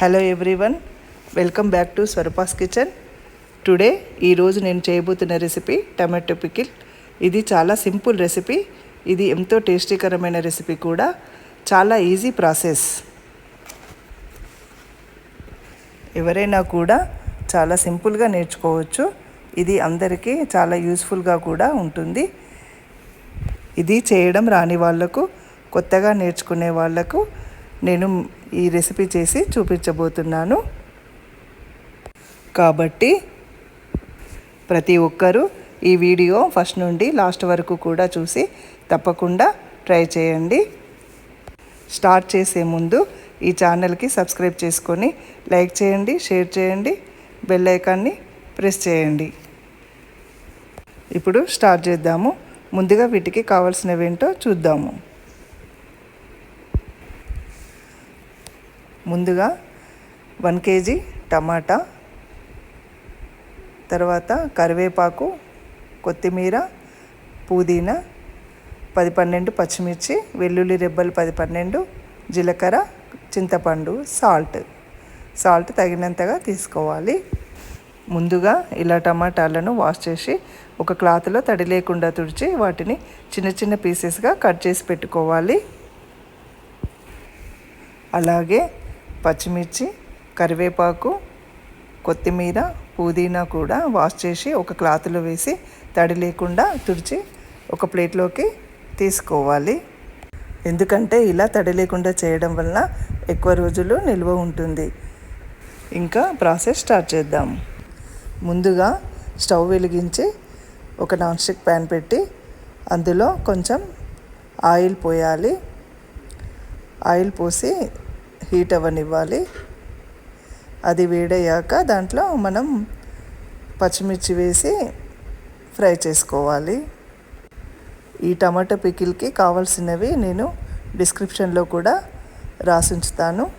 Hello everyone welcome back to Swarupa's kitchen today ఈరోజు నేను చేయబోతున్న రెసిపీ టమాటో పికిల్ ఇది చాలా సింపుల్ రెసిపీ ఇది ఎంతో టేస్టీకరమైన రెసిపీ కూడా. చాలా ఈజీ ప్రాసెస్ ఎవరైనా కూడా చాలా సింపుల్గా నేర్చుకోవచ్చు. ఇది అందరికీ చాలా యూస్ఫుల్గా కూడా ఉంటుంది. ఇది చేయడం రాని వాళ్ళకు కొత్తగా నేర్చుకునే వాళ్ళకు నేను ఈ రెసిపీ చేసి చూపించబోతున్నాను. కాబట్టి ప్రతి ఒక్కరూ ఈ వీడియో ఫస్ట్ నుండి లాస్ట్ వరకు కూడా చూసి తప్పకుండా ట్రై చేయండి. స్టార్ట్ చేసే ముందు ఈ ఛానల్కి సబ్స్క్రైబ్ చేసుకొని లైక్ చేయండి షేర్ చేయండి బెల్ ఐకాన్ని ప్రెస్ చేయండి. ఇప్పుడు స్టార్ట్ చేద్దాము. ముందుగా వీటికి కావాల్సినవేంటో చూద్దాము. ముందుగా వన్ కేజీ టమాటా తర్వాత కరివేపాకు కొత్తిమీర పుదీనా పది పన్నెండు పచ్చిమిర్చి వెల్లుల్లి రెబ్బలు పది పన్నెండు జీలకర్ర చింతపండు సాల్ట్. సాల్ట్ తగినంతగా తీసుకోవాలి. ముందుగా ఇలా టమాటాలను వాష్ చేసి ఒక క్లాత్లో తడి లేకుండా తుడిచి వాటిని చిన్న చిన్న పీసెస్గా కట్ చేసి పెట్టుకోవాలి. అలాగే పచ్చిమిర్చి కరివేపాకు కొత్తిమీర పుదీనా కూడా వాష్ చేసి ఒక క్లాత్లో వేసి తడి లేకుండా తుడిచి ఒక ప్లేట్లోకి తీసుకోవాలి. ఎందుకంటే ఇలా తడి లేకుండా చేయడం వలన ఎక్కువ రోజులు నిల్వ ఉంటుంది. ఇంకా ప్రాసెస్ స్టార్ట్ చేద్దాం. ముందుగా స్టవ్ వెలిగించి ఒక నాన్ స్టిక్ ప్యాన్ పెట్టి అందులో కొంచెం ఆయిల్ పోయాలి. ఆయిల్ పోసి హీట్ అవ్వనివ్వాలి. అది వేడయ్యాక దాంట్లో మనం పచ్చిమిర్చి వేసి ఫ్రై చేసుకోవాలి. ఈ టమాటో పికిల్కి కావాల్సినవి నేను డిస్క్రిప్షన్లో కూడా రాసి ఉంచుతాను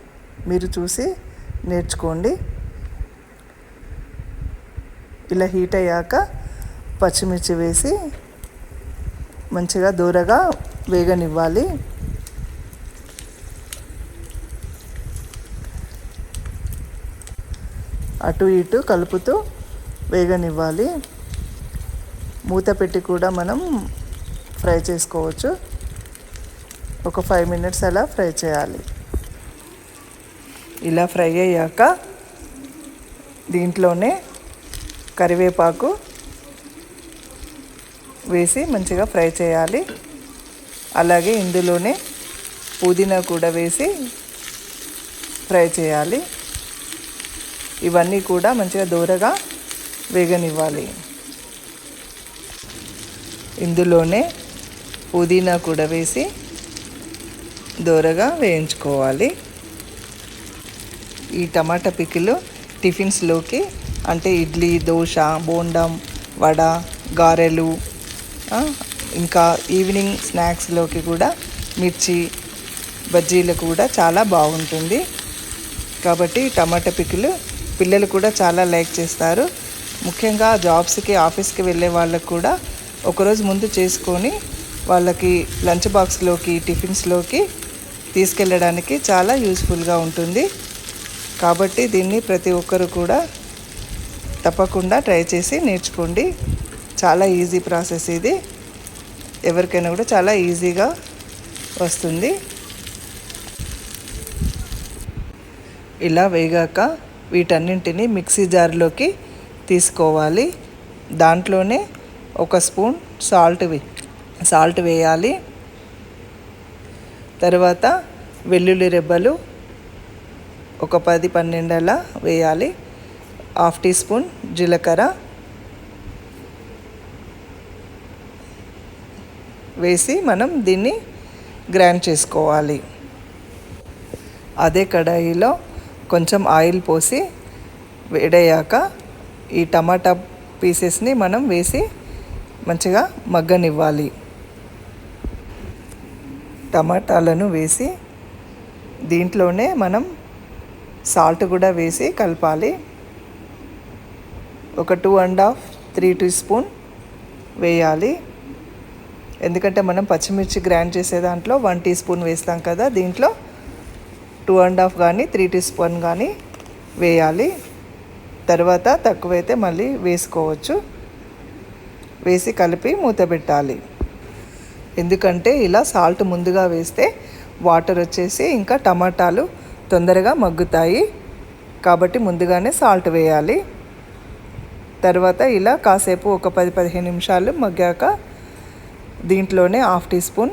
మీరు చూసి నేర్చుకోండి. ఇలా హీట్ అయ్యాక పచ్చిమిర్చి వేసి మంచిగా దూరగా వేగనివ్వాలి. అటు ఇటు కలుపుతూ వేగనివ్వాలి. మూత పెట్టి కూడా మనం ఫ్రై చేసుకోవచ్చు. ఒక ఫైవ్ మినిట్స్ అలా ఫ్రై చేయాలి. ఇలా ఫ్రై అయ్యాక దీంట్లోనే కరివేపాకు వేసి మంచిగా ఫ్రై చేయాలి. అలాగే ఇందులోనే పుదీనా కూడా వేసి ఫ్రై చేయాలి. ఇవన్నీ కూడా మంచిగా దూరగా వేగనివ్వాలి. ఇందులోనే పుదీనా కూడా వేసి దూరగా వేయించుకోవాలి. ఈ టమాటా పికిలు టిఫిన్స్లోకి అంటే ఇడ్లీ దోశ బోండం వడ గారెలు ఇంకా ఈవినింగ్ స్నాక్స్లోకి కూడా మిర్చి బజ్జీలు కూడా చాలా బాగుంటుంది. కాబట్టి టమాటా పికిలు పిల్లలు కూడా చాలా లైక్ చేస్తారు. ముఖ్యంగా జాబ్స్కి ఆఫీస్కి వెళ్ళే వాళ్ళకు కూడా ఒకరోజు ముందు చేసుకొని వాళ్ళకి లంచ్ బాక్స్లోకి టిఫిన్స్లోకి తీసుకెళ్ళడానికి చాలా యూస్ఫుల్గా ఉంటుంది. కాబట్టి దీన్ని ప్రతి ఒక్కరు కూడా తప్పకుండా ట్రై చేసి నేర్చుకోండి. చాలా ఈజీ ప్రాసెస్ ఇది. ఎవరికైనా కూడా చాలా ఈజీగా వస్తుంది. ఇలా వేగాక వీటన్నింటినీ మిక్సీ జార్లోకి తీసుకోవాలి. దాంట్లోనే ఒక స్పూన్ సాల్ట్ సాల్ట్ వేయాలి. తర్వాత వెల్లుల్లి రెబ్బలు ఒక పది పన్నెండలా వేయాలి. హాఫ్ టీ స్పూన్ జీలకర్ర వేసి మనం దీన్ని గ్రైండ్ చేసుకోవాలి. అదే కడాయిలో కొంచెం ఆయిల్ పోసి వేడయ్యాక ఈ టమాటా పీసెస్ని మనం వేసి మంచిగా మగ్గనివ్వాలి. టమాటాలను వేసి దీంట్లోనే మనం సాల్ట్ కూడా వేసి కలపాలి. ఒక two and half three teaspoon వేయాలి. ఎందుకంటే మనం పచ్చిమిర్చి గ్రైండ్ చేసే దాంట్లో వన్ టీ స్పూన్ వేస్తాం కదా దీంట్లో. టూ అండ్ హాఫ్ కానీ త్రీ టీ స్పూన్ కానీ వేయాలి. తర్వాత తక్కువైతే మళ్ళీ వేసుకోవచ్చు. వేసి కలిపి మూత పెట్టాలి. ఎందుకంటే ఇలా సాల్ట్ ముందుగా వేస్తే వాటర్ వచ్చేసి ఇంకా టమాటాలు తొందరగా మగ్గుతాయి. కాబట్టి ముందుగానే సాల్ట్ వేయాలి. తర్వాత ఇలా కాసేపు ఒక పది పదిహేను నిమిషాలు మగ్గాక దీంట్లోనే హాఫ్ టీ స్పూన్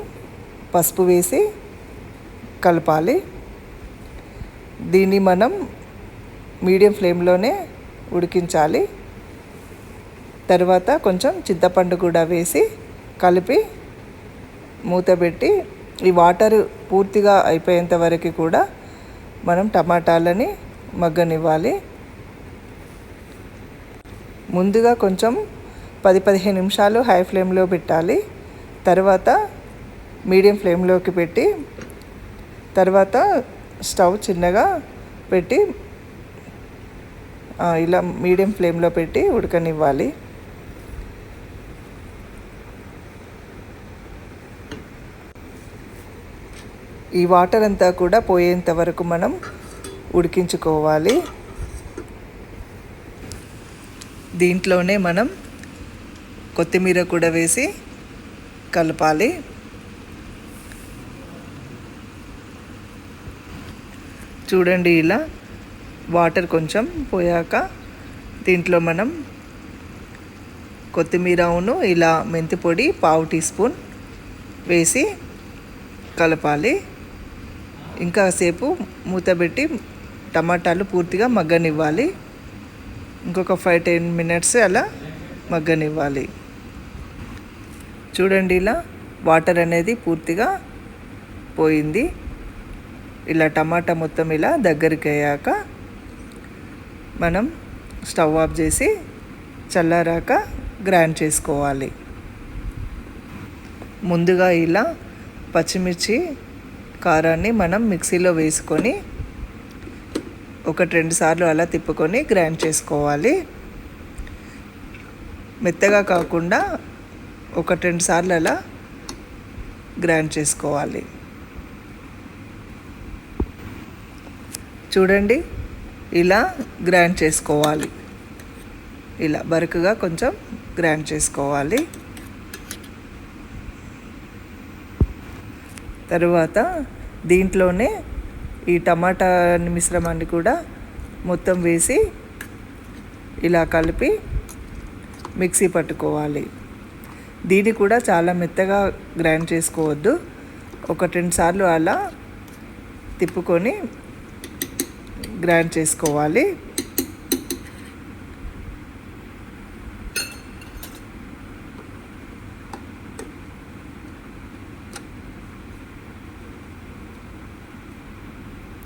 పసుపు వేసి కలపాలి. దీన్ని మనం మీడియం ఫ్లేమ్లోనే ఉడికించాలి. తర్వాత కొంచెం చింతపండు కూడా వేసి కలిపి మూత పెట్టి ఈ వాటర్ పూర్తిగా అయిపోయేంత వరకు కూడా మనం టమాటాలని మగ్గనివ్వాలి. ముందుగా కొంచెం పది పదిహేను నిమిషాలు హై ఫ్లేమ్లో పెట్టాలి. తర్వాత మీడియం ఫ్లేమ్లోకి పెట్టి తర్వాత స్టవ్ చిన్నగా పెట్టి ఇలా మీడియం ఫ్లేమ్లో పెట్టి ఉడకనివ్వాలి. ఈ వాటర్ అంతా కూడా పోయేంత వరకు మనం ఉడికించుకోవాలి. దీంట్లోనే మనం కొత్తిమీర కూడా వేసి కలపాలి. చూడండి ఇలా. వాటర్ కొంచెం పోయాక దీంట్లో మనం కొత్తిమీరను ఇలా మెంతి పొడి పావు టీ స్పూన్ వేసి కలపాలి. ఇంకా సేపు మూత పెట్టి టమాటాలు పూర్తిగా మగ్గనివ్వాలి. ఇంకొక ఫైవ్ టెన్ మినిట్స్ అలా మగ్గనివ్వాలి. చూడండి ఇలా వాటర్ అనేది పూర్తిగా పోయింది. ఇలా టమాటా మొత్తం ఇలా దగ్గరికి అయ్యాక మనం స్టవ్ ఆఫ్ చేసి చల్లారాక గ్రైండ్ చేసుకోవాలి. ముందుగా ఇలా పచ్చిమిర్చి కారాన్ని మనం మిక్సీలో వేసుకొని ఒకటి రెండు సార్లు అలా తిప్పుకొని గ్రైండ్ చేసుకోవాలి. మెత్తగా కాకుండా ఒకటి రెండు సార్లు అలా గ్రైండ్ చేసుకోవాలి. చూడండి. ఇలా గ్రైండ్ చేసుకోవాలి. ఇలా బరుకుగా కొంచెం గ్రైండ్ చేసుకోవాలి. తరువాత దీంట్లోనే ఈ టమాటా మిశ్రమాన్ని కూడా మొత్తం వేసి ఇలా కలిపి మిక్సీ పట్టుకోవాలి. దీన్ని కూడా చాలా మెత్తగా గ్రైండ్ చేసుకోవద్దు. ఒక రెండు సార్లు అలా తిప్పుకొని గ్రైండ్ చేసుకోవాలి.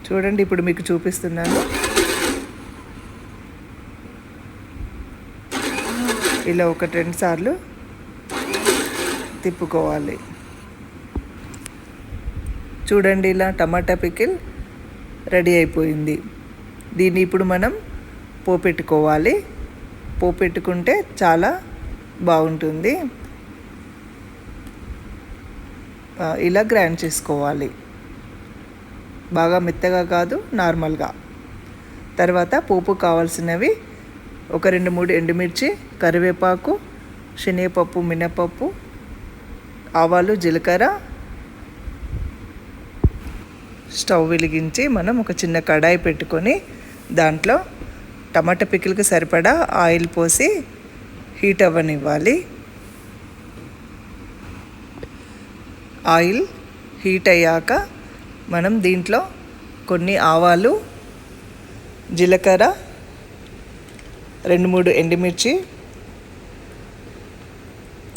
చూడండి ఇప్పుడు మీకు చూపిస్తున్నాను. ఇలా ఒక రెండు సార్లు తిప్పుకోవాలి. చూడండి ఇలా టమాటా పికిల్ రెడీ అయిపోయింది. దీన్ని ఇప్పుడు మనం పోపెట్టుకోవాలి. పోపెట్టుకుంటే చాలా బాగుంటుంది. ఇలా గ్రైండ్ చేసుకోవాలి. బాగా మెత్తగా కాదు నార్మల్గా. తర్వాత పోపు కావాల్సినవి ఒక రెండు మూడు ఎండుమిర్చి కరివేపాకు శనగపప్పు మినపప్పు ఆవాలు జీలకర్ర స్టవ్ వెలిగించి మనం ఒక చిన్న కడాయి పెట్టుకొని దాంట్లో టమాటా పికిల్కి సరిపడా ఆయిల్ పోసి హీట్ అవ్వనివ్వాలి. ఆయిల్ హీట్ అయ్యాక మనం దీంట్లో కొన్ని ఆవాలు జీలకర్ర రెండు మూడు ఎండుమిర్చి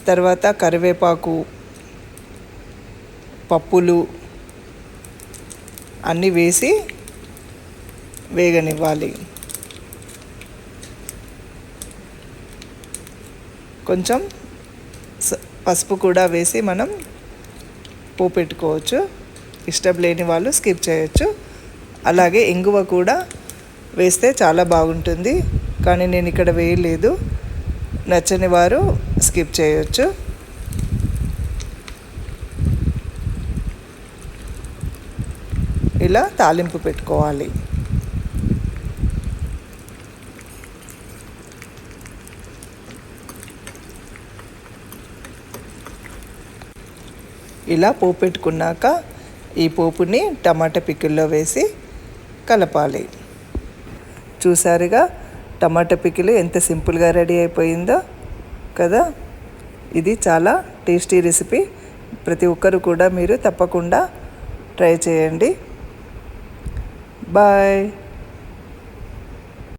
తర్వాత కరివేపాకు పప్పులు అన్నీ వేసి వేగనివ్వాలి. కొంచెం పసుపు కూడా వేసి మనం పోపెట్టుకోవచ్చు. ఇష్టం లేని వాళ్ళు స్కిప్ చేయొచ్చు. అలాగే ఇంగువ కూడా వేస్తే చాలా బాగుంటుంది. కానీ నేను ఇక్కడ వేయలేదు. నచ్చని వారు స్కిప్ చేయొచ్చు. ఇలా తాలింపు పెట్టుకోవాలి. ఇలా పోపు పెట్టుకున్నాక ఈ పోపుని టమాటా పికిల్లో వేసి కలపాలి. చూసారుగా టమాటా పికిలు ఎంత సింపుల్గా రెడీ అయిపోయిందో కదా? ఇది చాలా టేస్టీ రెసిపీ. ప్రతి ఒక్కరు కూడా మీరు తప్పకుండా ట్రై చేయండి. బాయ్.